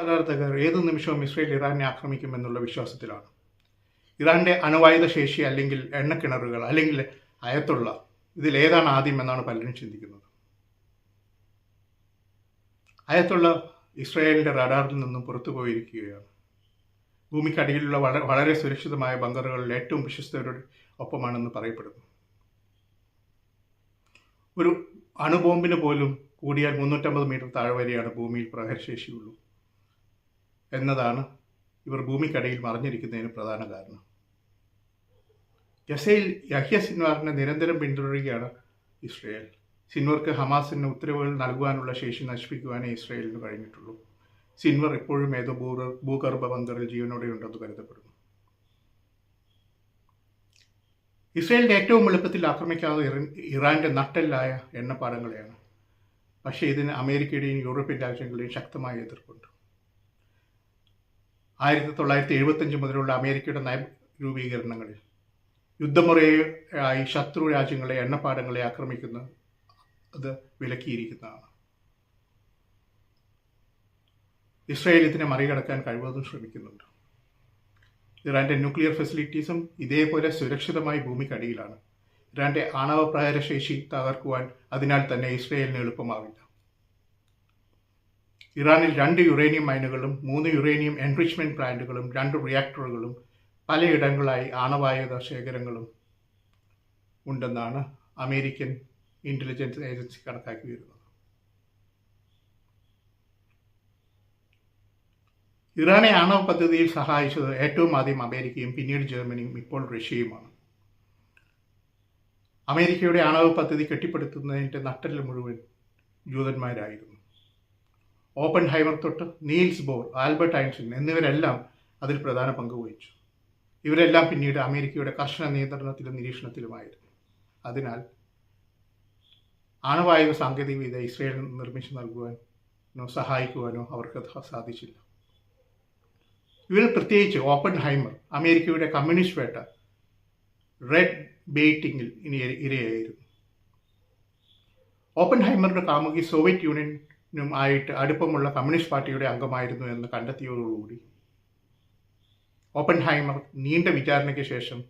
ആരാധകർ ഏത് നിമിഷവും ഇസ്രയേൽ ഇറാനെ ആക്രമിക്കുമെന്നുള്ള വിശ്വാസത്തിലാണ്. ഇറാന്റെ അണുവായുധ ശേഷി അല്ലെങ്കിൽ എണ്ണക്കിണറുകൾ അല്ലെങ്കിൽ അയത്തുള്ള ഇതിലേതാണ് ആദ്യം എന്നാണ് പലരും ചിന്തിക്കുന്നത്. അയത്തുള്ള ഇസ്രായേലിന്റെ റഡാറിൽ നിന്നും പുറത്തു പോയിരിക്കുകയാണ്. ഭൂമിക്കടിയിലുള്ള വളരെ സുരക്ഷിതമായ ബങ്കറുകളിൽ ഏറ്റവും വിശ്വസ്തരുടെ ഒപ്പമാണെന്ന് പറയപ്പെടുന്നു. ഒരു അണുബോംബിന് പോലും കൂടിയാൽ മുന്നൂറ്റമ്പത് മീറ്റർ താഴെ വരെയാണ് ഭൂമിയിൽ പ്രഹരശേഷിയുള്ളൂ എന്നതാണ് ഇവർ ഭൂമിക്കടിയിൽ മറിഞ്ഞിരിക്കുന്നതിന് പ്രധാന കാരണം. ഗസയിൽ യഹ്യ സിൻവാറിനെ നിരന്തരം പിന്തുടരുകയാണ് ഇസ്രയേൽ. സിൻവർക്ക് ഹമാസിന് ഉത്തരവുകൾ നൽകുവാനുള്ള ശേഷി നശിപ്പിക്കുവാനേ ഇസ്രയേലിന് കഴിഞ്ഞിട്ടുള്ളൂ. സിൻവർ ഇപ്പോഴും ഏതോ ഭൂ ഭൂഗർഭ ബങ്കറിൽ ജീവനോടെയുണ്ടെന്ന് കരുതപ്പെടുന്നു. ഇസ്രയേലിന്റെ ഏറ്റവും എളുപ്പത്തിൽ ആക്രമിക്കാതെ ഇറാന്റെ നട്ടെല്ലായ എണ്ണപ്പാടങ്ങളെയാണ്. പക്ഷേ ഇതിന് അമേരിക്കയുടെയും യൂറോപ്യൻ രാജ്യങ്ങളുടെയും ശക്തമായ എതിർപ്പുണ്ട്. ആയിരത്തി തൊള്ളായിരത്തി എഴുപത്തഞ്ച് മുതലുള്ള അമേരിക്കയുടെ നയ രൂപീകരണങ്ങളിൽ യുദ്ധമുറയായി ശത്രു രാജ്യങ്ങളെ എണ്ണപ്പാടങ്ങളെ ആക്രമിക്കുന്ന അത് വിലക്കിയിരിക്കുന്നതാണ്. ഇസ്രായേൽ ഇതിനെ മറികടക്കാൻ കഴിവതും ശ്രമിക്കുന്നുണ്ട്. ഇറാന്റെ ന്യൂക്ലിയർ ഫെസിലിറ്റീസും ഇതേപോലെ സുരക്ഷിതമായി ഭൂമിക്കടിയിലാണ് ഇറാന്റെ ആണവ പ്രഹരശേഷി തകർക്കുവാൻ അതിനാൽ തന്നെ ഇസ്രയേലിന് എളുപ്പമാവില്ല. ഇറാനിൽ രണ്ട് യുറേനിയം മൈനുകളും മൂന്ന് യുറേനിയം എൻറിച്ച്മെന്റ് പ്ലാന്റുകളും രണ്ട് റിയാക്ടറുകളും പലയിടങ്ങളായി ആണവായുധ ശേഖരങ്ങളും ഉണ്ടെന്നാണ് അമേരിക്കൻ ഇന്റലിജൻസ് ഏജൻസി കണക്കാക്കി വരുന്നത് ഇറാനെ ആണവ പദ്ധതിയിൽ സഹായിച്ചത് ഏറ്റവും ആദ്യം അമേരിക്കയും പിന്നീട് ജർമ്മനിയും ഇപ്പോൾ റഷ്യയുമാണ്. അമേരിക്കയുടെ ആണവ പദ്ധതി കെട്ടിപ്പടുത്തുന്നതിന്റെ നട്ടെല്ല് മുഴുവൻ ജൂതന്മാരായിരുന്നു. ഓപ്പൺ ഹൈമർ തൊട്ട് നീൽസ് ബോർ ആൽബർട്ട് ഐൻസ്റ്റീൻ എന്നിവരെല്ലാം അതിൽ പ്രധാന പങ്ക് വഹിച്ചു. ഇവരെല്ലാം പിന്നീട് അമേരിക്കയുടെ കർശന നിയന്ത്രണത്തിലും നിരീക്ഷണത്തിലുമായിരുന്നു. അതിനാൽ ആണവായുധ സാങ്കേതികവിദ്യ ഇസ്രയേലിന് നിർമ്മിച്ചു നൽകുവാനോ സഹായിക്കുവാനോ അവർക്ക് സാധിച്ചില്ല. ഇവരിൽ പ്രത്യേകിച്ച് ഓപ്പൺ ഹൈമർ അമേരിക്കയുടെ കമ്മ്യൂണിസ്റ്റ് വേട്ട റെഡ് ബെയ്റ്റിംഗിൽ ഇരയായിരുന്നു. ഓപ്പൺ ഹൈമറുടെ കാമുകി സോവിയറ്റ് യൂണിയനും ആയിട്ട് അടുപ്പമുള്ള കമ്മ്യൂണിസ്റ്റ് പാർട്ടിയുടെ അംഗമായിരുന്നു എന്ന് കണ്ടെത്തിയതോടുകൂടി. ഓപ്പൺ ഹൈമർ നീണ്ട വിചാരണയ്ക്ക് ശേഷം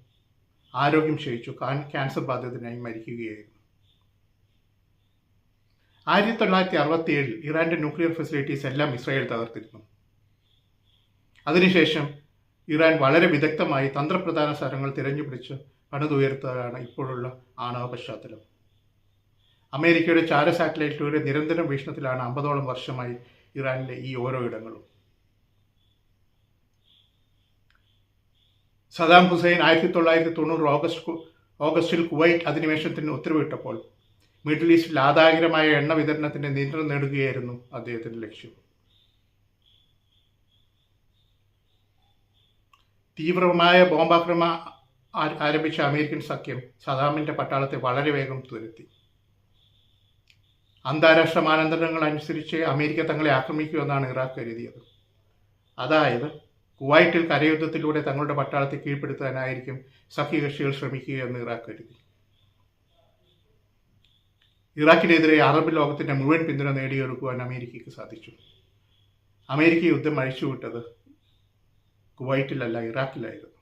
ആരോഗ്യം ക്ഷയിച്ചു ക്യാൻസർ ബാധിതനായി മരിക്കുകയായിരുന്നു. ആയിരത്തി തൊള്ളായിരത്തി അറുപത്തി ഏഴിൽ ഇറാന്റെ ന്യൂക്ലിയർ ഫെസിലിറ്റീസ് എല്ലാം ഇസ്രായേൽ തകർത്തിരുന്നു. അതിനുശേഷം ഇറാൻ വളരെ വിദഗ്ധമായി തന്ത്രപ്രധാന സ്ഥലങ്ങൾ തിരഞ്ഞുപിടിച്ച് പണിതുയർത്തുകയാണ് ഇപ്പോഴുള്ള ആണവ പശ്ചാത്തലം. അമേരിക്കയുടെ ചാര സാറ്റലൈറ്റുകളുടെ നിരന്തരം വീക്ഷണത്തിലാണ് അമ്പതോളം വർഷമായി ഇറാനിലെ ഈ ഓരോ ഇടങ്ങളും. സദാം ഹുസൈൻ ആയിരത്തി തൊള്ളായിരത്തി തൊണ്ണൂറ് ഓഗസ്റ്റ് ഓഗസ്റ്റിൽ കുവൈറ്റ് അധിനിവേശത്തിന് ഉത്തരവിട്ടപ്പോൾ മിഡിൽ ഈസ്റ്റിൽ ആദായകരമായ എണ്ണ വിതരണത്തിന്റെ നിയന്ത്രണം നേടുകയായിരുന്നു അദ്ദേഹത്തിന്റെ ലക്ഷ്യം. തീവ്രമായ ബോംബാക്രമ ആരംഭിച്ച അമേരിക്കൻ സഖ്യം സദാമിന്റെ പട്ടാളത്തെ വളരെ വേഗം തുരത്തി. അന്താരാഷ്ട്ര മാനദണ്ഡങ്ങൾ അനുസരിച്ച് അമേരിക്ക തങ്ങളെ ആക്രമിക്കുമെന്നാണ് ഇറാഖ് കരുതിയത്. അതായത് കുവൈറ്റിൽ കരയുദ്ധത്തിലൂടെ തങ്ങളുടെ പട്ടാളത്തെ കീഴ്പ്പെടുത്താനായിരിക്കും സഖ്യകക്ഷികൾ ശ്രമിക്കുകയെന്ന് ഇറാഖ് കരുതി. ഇറാഖിനെതിരെ അറബ് ലോകത്തിന്റെ മുഴുവൻ പിന്തുണ നേടിയെടുക്കുവാൻ അമേരിക്കയ്ക്ക് സാധിച്ചു. അമേരിക്ക യുദ്ധം അഴിച്ചുവിട്ടത് കുവൈറ്റിലല്ല ഇറാഖിലായിരുന്നു.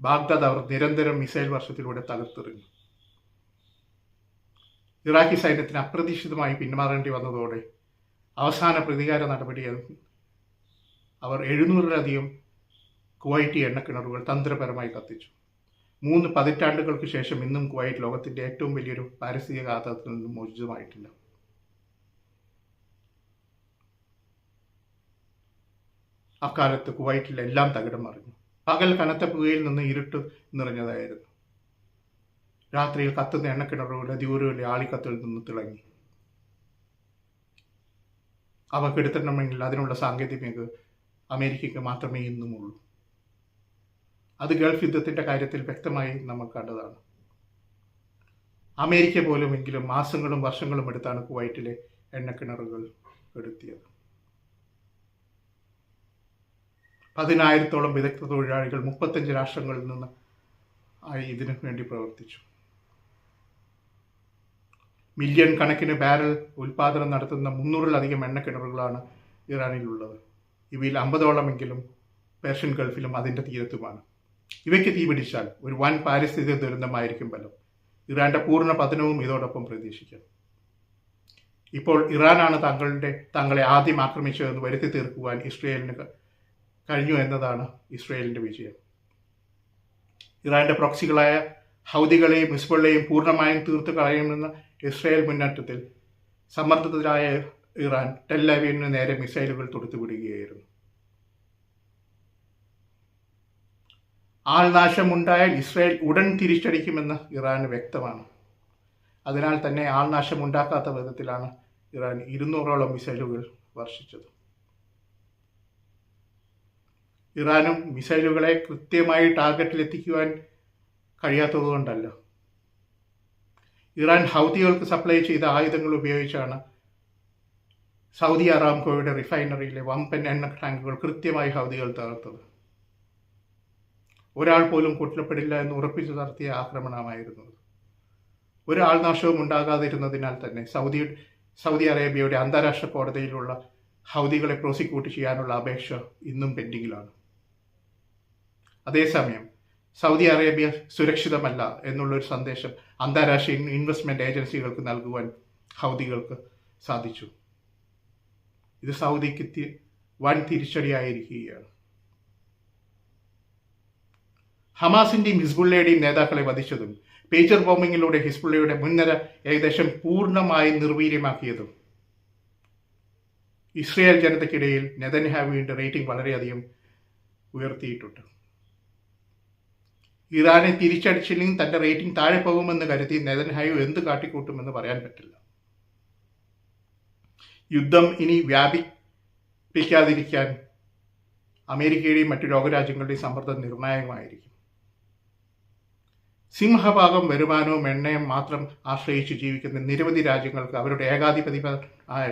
ബാഗ്ദാദ് അവർ നിരന്തരം മിസൈൽ വർഷത്തിലൂടെ തകർത്തെറിഞ്ഞു. ഇറാഖി സൈന്യത്തിന് അപ്രതീക്ഷിതമായി പിന്മാറേണ്ടി വന്നതോടെ അവസാന പ്രതികാര നടപടി അവർ എഴുന്നൂറിലധികം കുവൈറ്റി എണ്ണക്കിണറുകൾ തന്ത്രപരമായി കത്തിച്ചു. മൂന്ന് പതിറ്റാണ്ടുകൾക്ക് ശേഷം ഇന്നും കുവൈറ്റ് ലോകത്തിന്റെ ഏറ്റവും വലിയൊരു പാരിസ്ഥിതിക ആഘാതത്തിൽ നിന്നും മോചിതമായിട്ടില്ല. അക്കാലത്ത് കുവൈറ്റിൽ എല്ലാം തകിടം മറിഞ്ഞു. പകൽ കനത്ത പുകയിൽ നിന്ന് ഇരുട്ട് നിറഞ്ഞതായിരുന്നു. രാത്രിയിൽ കത്തുന്ന എണ്ണക്കിണറുകളുടെ ദൂരയിലെ ആളിക്കത്തിൽ നിന്ന് തിളങ്ങി. അവ കെടുത്തണമെങ്കിൽ അതിനുള്ള സാങ്കേതിക അമേരിക്കയ്ക്ക് മാത്രമേ ഇന്നുമുള്ളൂ. അത് ഗൾഫ് യുദ്ധത്തിന്റെ കാര്യത്തിൽ വ്യക്തമായി നമ്മൾ കണ്ടതാണ്. അമേരിക്ക പോലുമെങ്കിലും മാസങ്ങളും വർഷങ്ങളും എടുത്താണ് കുവൈറ്റിലെ എണ്ണക്കിണറുകൾ എടുത്തിയത് പതിനായിരത്തോളം വിദഗ്ധ തൊഴിലാളികൾ മുപ്പത്തഞ്ച് രാഷ്ട്രങ്ങളിൽ നിന്ന് ആയി ഇതിനു വേണ്ടി പ്രവർത്തിച്ചു. മില്യൺ കണക്കിന് ബാരൽ ഉൽപാദനം നടത്തുന്ന മുന്നൂറിലധികം എണ്ണക്കിണറുകളാണ് ഇറാനിലുള്ളത്. ഇവയിൽ അമ്പതോളമെങ്കിലും പേർഷ്യൻ ഗൾഫിലും അതിന്റെ തീരത്തുമാണ്. ഇവയ്ക്ക് തീപിടിച്ചാൽ ഒരു വൻ പാരിസ്ഥിതിക ദുരന്തമായിരിക്കും ഫലം ഇറാന്റെ പൂർണ പതനവും ഇതോടൊപ്പം പ്രതീക്ഷിക്കാം. ഇപ്പോൾ ഇറാനാണ് തങ്ങളുടെ തങ്ങളെ ആദ്യം ആക്രമിച്ചതെന്ന് വരുത്തി തീർക്കുവാൻ ഇസ്രയേലിന് കഴിഞ്ഞു എന്നതാണ് ഇസ്രയേലിന്റെ വിജയം. ഇറാന്റെ പ്രോക്സികളായ ഹൗദികളെയും ഹിസ്ബുള്ളയെയും പൂർണമായും തീർത്തു കളയുമെന്ന ഇസ്രയേൽ മുന്നേറ്റത്തിൽ സമ്മർദ്ദത്തിലായ ഇറാൻ ടെല്ലവീവിന് നേരെ മിസൈലുകൾ തൊടുത്തുവിടുകയായിരുന്നു. ആൾനാശമുണ്ടായാൽ ഇസ്രായേൽ ഉടൻ തിരിച്ചടിക്കുമെന്ന് ഇറാൻ വ്യക്തമാണ്. അതിനാൽ തന്നെ ആൾനാശമുണ്ടാക്കാത്ത വിധത്തിലാണ് ഇറാൻ ഇരുന്നൂറോളം മിസൈലുകൾ വർഷിച്ചത്. ഇറാനും മിസൈലുകളെ കൃത്യമായി ടാർഗറ്റിലെത്തിക്കുവാൻ കഴിയാത്തതുകൊണ്ടല്ല ഇറാൻ ഹൗദികൾക്ക് സപ്ലൈ ചെയ്ത ആയുധങ്ങൾ ഉപയോഗിച്ചാണ് സൗദി അറാംകോയുടെ റിഫൈനറിയിലെ വമ്പൻ എണ്ണ ടാങ്കുകൾ കൃത്യമായി ഹൗദികൾ തകർത്തത്. ഒരാൾ പോലും കുറ്റപ്പെടില്ല എന്ന് ഉറപ്പിച്ചു നടത്തിയ ആക്രമണമായിരുന്നു ഒരാൾ നാശവും ഉണ്ടാകാതിരുന്നതിനാൽ തന്നെ സൗദി സൗദി അറേബ്യയുടെ അന്താരാഷ്ട്ര കോടതിയിലുള്ള ഹൗദികളെ പ്രോസിക്യൂട്ട് ചെയ്യാനുള്ള അപേക്ഷ ഇന്നും പെൻഡിങ്ങിലാണ് അതേസമയം സൗദി അറേബ്യ സുരക്ഷിതമല്ല എന്നുള്ളൊരു സന്ദേശം അന്താരാഷ്ട്ര ഇൻവെസ്റ്റ്മെന്റ് ഏജൻസികൾക്ക് നൽകുവാൻ ഹൗദികൾക്ക് സാധിച്ചു. ഇത് സൗദിക്ക് വൻ തിരിച്ചടിയായിരിക്കുകയാണ്. ഹമാസിന്റെയും ഹിസ്ബുള്ളയുടെയും നേതാക്കളെ വധിച്ചതും പേജർ ബോംബിങ്ങിലൂടെ ഹിസ്ബുള്ളയുടെ മുൻനിര ഏകദേശം പൂർണമായി നിർവീര്യമാക്കിയതും ഇസ്രയേൽ ജനതയ്ക്കിടയിൽ നെതൻഹാവിയുടെ റേറ്റിംഗ് വളരെയധികം ഉയർത്തിയിട്ടുണ്ട്. ഇറാനെ തിരിച്ചടിച്ചില്ലെങ്കിൽ തന്റെ റേറ്റിംഗ് താഴെ പോകുമെന്ന് കരുതി നെതൻഹായു എന്ത് കാട്ടിക്കൂട്ടുമെന്ന് പറയാൻ പറ്റില്ല. യുദ്ധം ഇനി വ്യാപിപ്പിക്കാതിരിക്കാൻ അമേരിക്കയുടെയും മറ്റു ലോകരാജ്യങ്ങളുടെയും സമ്മർദ്ദം നിർണായകമായിരിക്കും. സിംഹഭാഗം വരുമാനവും എണ്ണയും മാത്രം ആശ്രയിച്ച് ജീവിക്കുന്ന നിരവധി രാജ്യങ്ങൾക്ക് അവരുടെ ഏകാധിപതി ആയ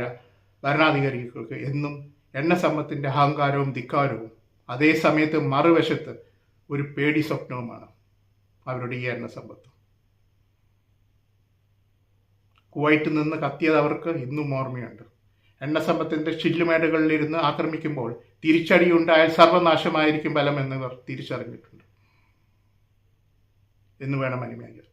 ഭരണാധികാരികൾക്ക് എന്നും എണ്ണ സമ്പത്തിന്റെ അഹങ്കാരവും ധിക്കാരവും അതേസമയത്ത് മറുവശത്ത് ഒരു പേടി സ്വപ്നവുമാണ് അവരുടെ ഈ എണ്ണ സമ്പത്ത് കുവൈറ്റിൽ നിന്ന് കത്തിയത് അവർക്ക് ഇന്നും ഓർമ്മയുണ്ട്. എണ്ണ സമ്പത്തിന്റെ ചില്ലുമേടുകളിലിരുന്ന് ആക്രമിക്കുമ്പോൾ തിരിച്ചടിയുണ്ടായാൽ സർവനാശമായിരിക്കും ഫലം എന്നിവർ തിരിച്ചറിഞ്ഞിട്ടുണ്ട്. എന്ന് വേണം അനുമാനിക്കാൻ.